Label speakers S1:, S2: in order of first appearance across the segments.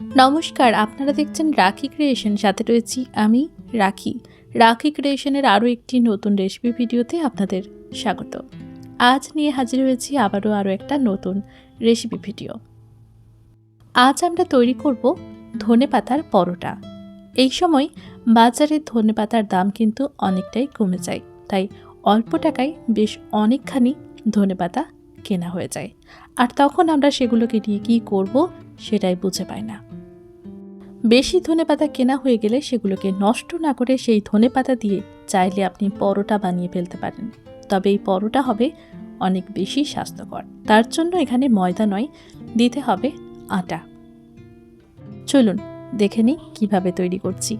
S1: নমস্কার, আপনারা দেখছেন রাখি ক্রিয়েশন, সাথে রয়েছি আমি, রাখি। রাখি ক্রিয়েশনের আরও একটি নতুন রেসিপি ভিডিওতে আপনাদের স্বাগত। আজ নিয়ে হাজির হয়েছি আবারও আরও একটা নতুন রেসিপি ভিডিও। আজ আমরা তৈরি করব ধনে পাতার পরোটা। এই সময় বাজারে ধনে পাতার দাম কিন্তু অনেকটাই কমে যায়, তাই অল্প টাকায় বেশ অনেকখানি ধনে পাতা কেনা হয়ে যায়। আর তখন আমরা সেগুলোকে নিয়ে কী করব সেটাই বুঝে পাই না। বেশি ধনেপাতা কেনা হয়ে গেলে সেগুলোকে নষ্ট না করে সেই ধনেপাতা দিয়ে চাইলে আপনি পরোটা বানিয়ে ফেলতে পারেন। তবে এই পরোটা হবে অনেক বেশি স্বাস্থ্যকর। তার জন্য এখানে ময়দা নয়, দিতে হবে আটা। চলুন, দেখে নিই কীভাবে তৈরি করছি।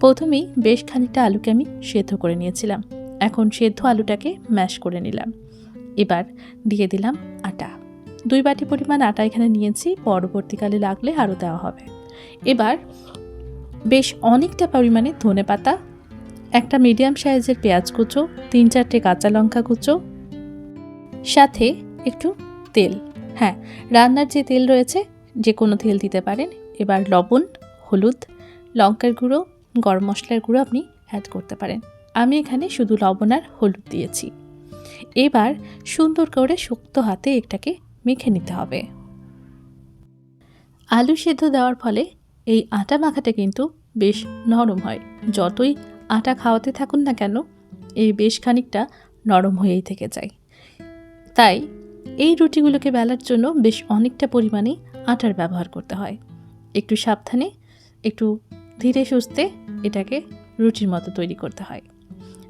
S1: প্রথমেই বেশ খানিকটা আলুকে আমি সেদ্ধ করে নিয়েছিলাম। এখন সেদ্ধ আলুটাকে ম্যাশ করে নিলাম। এবার দিয়ে দিলাম আটা। দুই বাটি পরিমাণ আটা এখানে নিয়েছি, পরবর্তীকালে লাগলে আরও দেওয়া হবে। এবার বেশ অনেকটা পরিমাণে ধনে পাতা, একটা মিডিয়াম সাইজের পেঁয়াজ কুচো, তিন চারটে কাঁচা লঙ্কা কুচো, সাথে একটু তেল। হ্যাঁ রান্নার যে তেল রয়েছে, যে কোনো তেল দিতে পারেন। এবার লবণ, হলুদ, লঙ্কার গুঁড়ো, গরম মশলার গুঁড়ো আপনি অ্যাড করতে পারেন। আমি এখানে শুধু লবণ আর হলুদ দিয়েছি। এবার সুন্দর করে শক্ত হাতে এটাকে মেখে নিতে হবে। আলু সেদ্ধ দেওয়ার ফলে এই আটা মাখাটা কিন্তু বেশ নরম হয়। যতই আটা খাওয়াতে থাকুন না কেন, এই বেশ খানিকটা নরম হয়েই থেকে যায়। তাই এই রুটিগুলোকে বেলার জন্য বেশ অনেকটা পরিমাণে আটার ব্যবহার করতে হয়। একটু সাবধানে, একটু ধীরে সুস্থে এটাকে রুটির মতো তৈরি করতে হয়।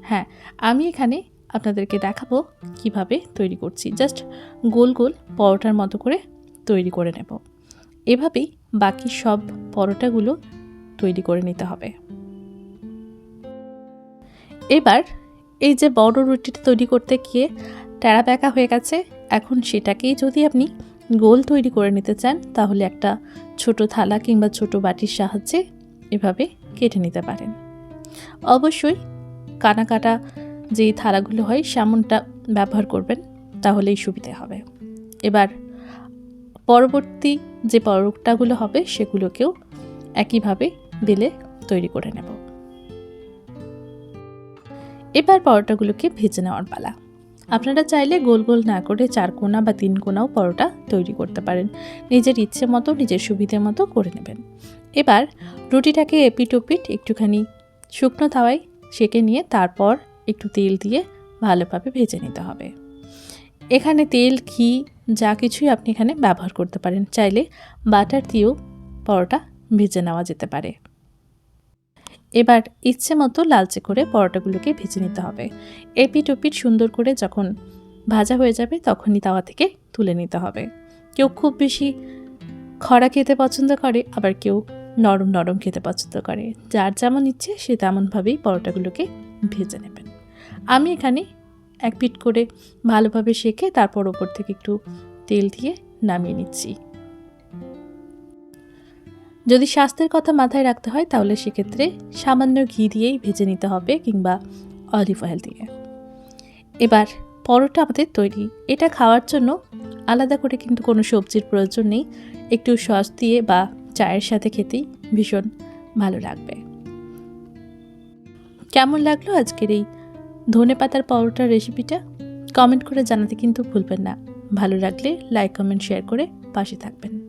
S1: হ্যাঁ আমি এখানে আপনাদেরকে দেখাবো কীভাবে তৈরি করছি। জাস্ট গোল গোল পরোটার মতো করে তৈরি করে নেব। এভাবেই বাকি সব পরোটাগুলো তৈরি করে নিতে হবে। এবার এই যে বড় রুটিটা তৈরি করতে গিয়ে ট্যাড়া ব্যাকা হয়ে গেছে, এখন সেটাকেই যদি আপনি গোল তৈরি করে নিতে চান, তাহলে একটা ছোট থালা কিংবা ছোট বাটির সাহায্যে এভাবে কেটে নিতে পারেন। অবশ্যই কানা কাটা যেই থালাগুলো হয়, সেমনটা ব্যবহার করবেন, তাহলেই সুবিধে হবে। এবার পরবর্তী যে পরোটাগুলো হবে সেগুলোকেও একইভাবে বেলে তৈরি করে নেব। এবার পরোটাগুলোকে ভেজে নেওয়ার পালা। আপনারা চাইলে গোল গোল না করে চার কোনা বা তিন কোনাও পরোটা তৈরি করতে পারেন। নিজের ইচ্ছে মতো, নিজের সুবিধে মতো করে নেবেন। এবার রুটিটাকে এপিটোপিট একটুখানি শুকনো তাওয়ায় সেকে নিয়ে তারপর একটু তেল দিয়ে ভালোভাবে ভেজে নিতে হবে। এখানে তেল, ঘি, যা কিছুই আপনি এখানে ব্যবহার করতে পারেন। চাইলে বাটার দিয়েও পরোটা ভেজে নেওয়া যেতে পারে। এবার ইচ্ছে মতো লালচে করে পরোটাগুলোকে ভেজে নিতে হবে। এপিট ওপিট সুন্দর করে যখন ভাজা হয়ে যাবে, তখনই তাওয়া থেকে তুলে নিতে হবে। কেউ খুব বেশি খরা খেতে পছন্দ করে, আবার কেউ নরম নরম খেতে পছন্দ করে। যার যেমন ইচ্ছে, সে তেমনভাবেই পরোটাগুলোকে ভেজে নেবেন। আমি এখানে এক পিট করে ভালোভাবে সেকে তারপর ওপর থেকে একটু তেল দিয়ে নামিয়ে নিচ্ছি। যদি স্বাস্থ্যের কথা মাথায় রাখতে হয় তাহলে সেক্ষেত্রে সামান্য ঘি দিয়েই ভেজে নিতে হবে কিংবা অলিভ অয়েল দিয়ে। এবার পরোটা আমাদের তৈরি। এটা খাওয়ার জন্য আলাদা করে কিন্তু কোনো সবজির প্রয়োজন নেই। একটু সস দিয়ে বা চায়ের সাথে খেতেই ভীষণ ভালো লাগবে। কেমন লাগল আজকের এই ধনে পাতার পরোটার রেসিপিটা কমেন্ট করে জানাতে কিন্তু ভুলবেন না। ভালো লাগলে লাইক কমেন্ট শেয়ার করে পাশে থাকবেন।